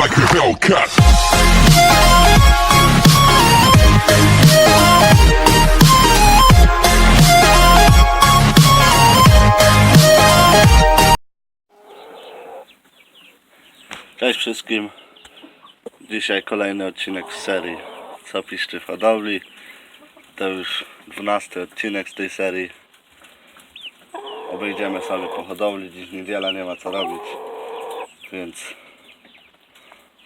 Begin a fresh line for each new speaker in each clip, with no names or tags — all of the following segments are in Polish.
like a Hellcat.
Cześć wszystkim. Dzisiaj kolejny odcinek z serii Co piszczy w hodowli. To już 12 odcinek z tej serii. Obejdziemy sobie po hodowli. Dziś niedziela, nie ma co robić. Więc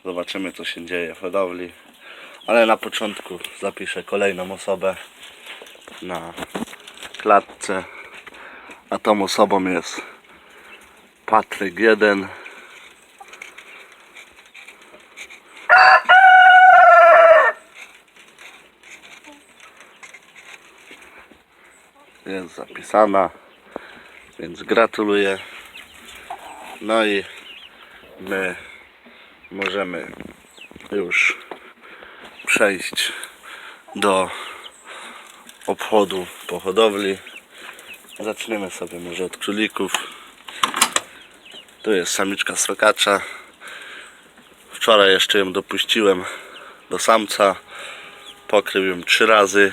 zobaczymy co się dzieje w hodowli. Ale na początku zapiszę kolejną osobę na klatce. A tą osobą jest Patryk 1. jest zapisana, więc gratuluję. No i my możemy już przejść do obchodu po hodowli. Zaczniemy sobie może od królików. Tu jest samiczka srokacza. Wczoraj jeszcze ją dopuściłem do samca. Pokrył ją trzy razy,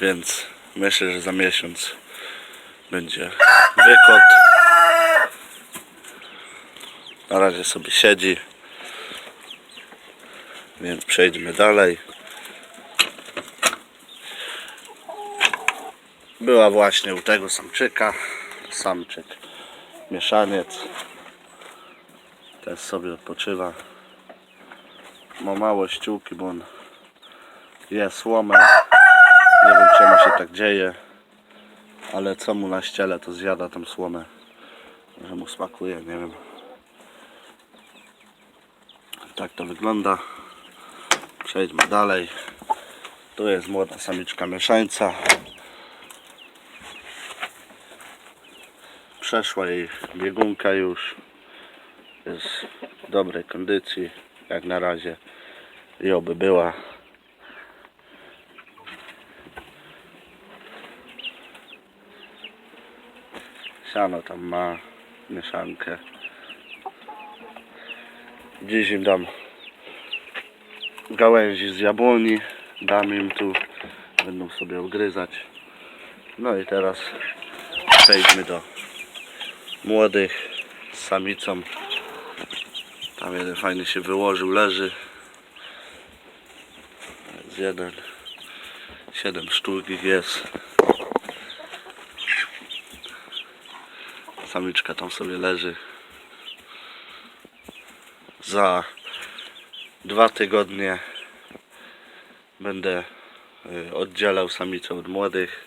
więc myślę, że za miesiąc będzie wykot. Na razie sobie siedzi, więc przejdźmy dalej. Była właśnie u tego samczyka, samczyk mieszaniec. Też sobie odpoczywa. Ma małe ściółki, bo on je słomę. Nie wiem czemu się tak dzieje, ale co mu na ściele to zjada tą słomę, że mu smakuje, nie wiem. Tak to wygląda. Przejdźmy dalej. Tu jest młoda samiczka mieszańca. Przeszła jej biegunka już. Jest w dobrej kondycji, jak na razie. I oby była. Siano tam ma mieszankę. Dziś im dam gałęzi z jabłoni. Dam im tu. Będą sobie ogryzać. No i teraz przejdźmy do młodych z samicą. Tam jeden fajny się wyłożył, leży. Jest jeden. Siedem sztuk ich jest. Samiczka tam sobie leży. Za dwa tygodnie będę y, oddzielał samicę od młodych.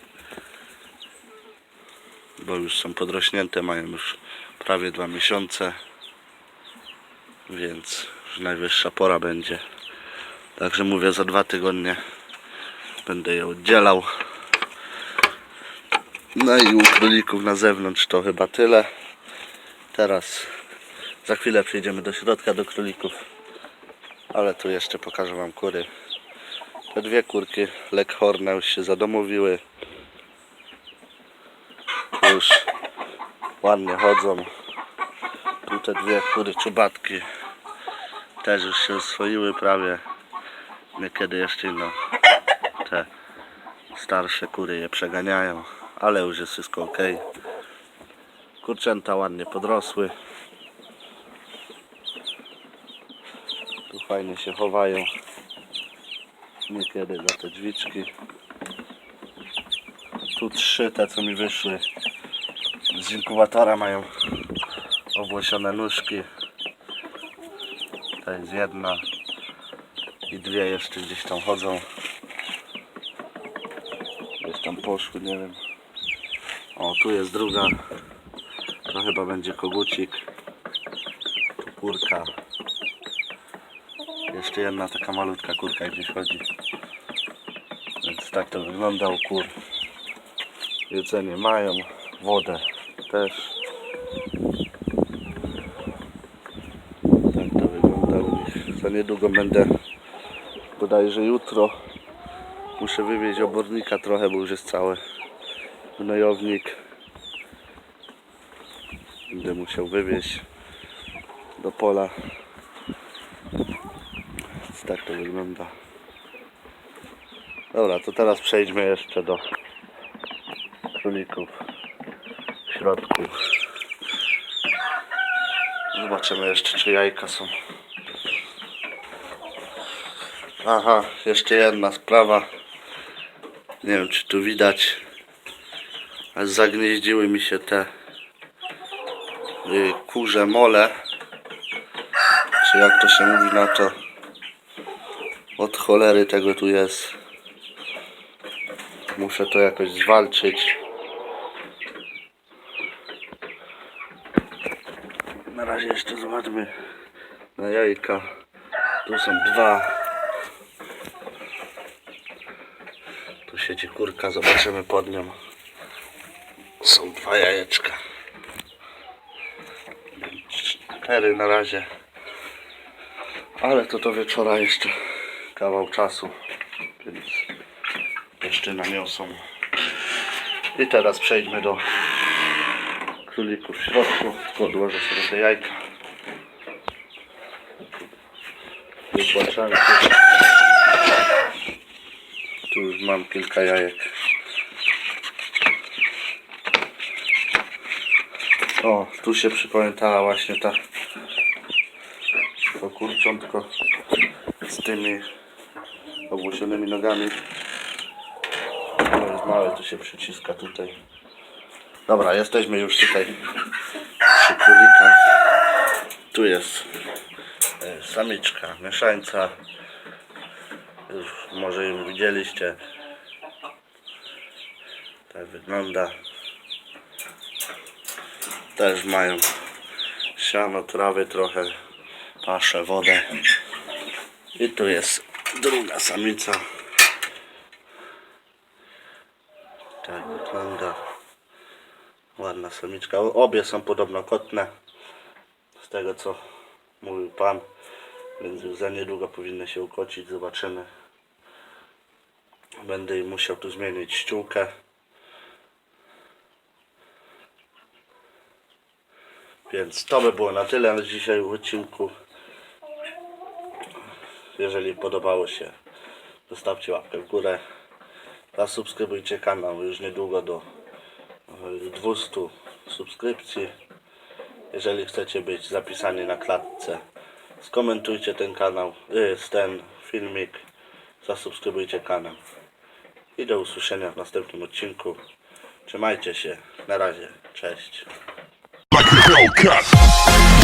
Bo już są podrośnięte, mają już prawie dwa miesiące. Więc już najwyższa pora będzie. Także mówię, za dwa tygodnie będę je oddzielał. No i u królików na zewnątrz to chyba tyle. Teraz za chwilę przejdziemy do środka do królików. Ale tu jeszcze pokażę Wam kury. Te dwie kurki Leghorna już się zadomowiły. Już ładnie chodzą. Tu te dwie kury czubatki też już się oswoiły prawie. Niekiedy jeszcze no, te starsze kury je przeganiają, ale już jest wszystko ok. Kurczęta ładnie podrosły. Tu fajnie się chowają. Niekiedy za te drzwiczki. Tu trzy, te co mi wyszły z inkubatora mają obłosione nóżki. To jest jedna i dwie jeszcze gdzieś tam chodzą. Gdzieś tam poszły, nie wiem. O, tu jest druga. To chyba będzie kogucik. Tu kurka. Jeszcze jedna taka malutka kurka gdzieś chodzi. Więc tak to wygląda u kur. Jedzenie mają, wodę też. Tak to wygląda u nich. Za niedługo będę bodajże jutro muszę wywieźć obornika trochę, bo już jest cały gnojownik. Będę musiał wywieźć do pola tak to wygląda. Dobra, to teraz przejdźmy jeszcze do królików w środku. Zobaczymy jeszcze, czy jajka są. Aha, jeszcze jedna sprawa. Nie wiem, czy tu widać. Ale zagnieździły mi się te y, kurze mole. Czy jak to się mówi na to? Od cholery tego tu jest. Muszę to jakoś zwalczyć. Na razie jeszcze zobaczmy na jajka. Tu są dwa. Tu siedzi kurka, zobaczymy pod nią. Są dwa jajeczka. Cztery na razie. Ale to do wieczora jeszcze kawał czasu. Więc jeszcze naniosą. I teraz przejdźmy do królików w środku. Tylko odłożę sobie te jajka. Wypłaczamy. Tu już mam kilka jajek. O, tu się przypamiętała właśnie ta to kurczątko z tymi ogłosionymi nogami. To jest małe, to się przyciska tutaj. Dobra, jesteśmy już tutaj przy. Tu jest e, samiczka, mieszańca. Już może ją widzieliście. Tak wygląda. Też mają siano, trawy trochę, paszę, wodę. I tu jest druga samica. Tak wygląda. Ładna samiczka. Obie są podobno kotne. Z tego co mówił pan. Więc już za niedługo powinny się ukocić. Zobaczymy. Będę musiał tu zmienić ściółkę. Więc to by było na tyle na dzisiaj w odcinku. Jeżeli podobało się, zostawcie łapkę w górę. Zasubskrybujcie kanał już niedługo do e, 200 subskrypcji. Jeżeli chcecie być zapisani na klatce, skomentujcie ten kanał, y, ten filmik, zasubskrybujcie kanał. I do usłyszenia w następnym odcinku. Trzymajcie się. Na razie. Cześć.
Like.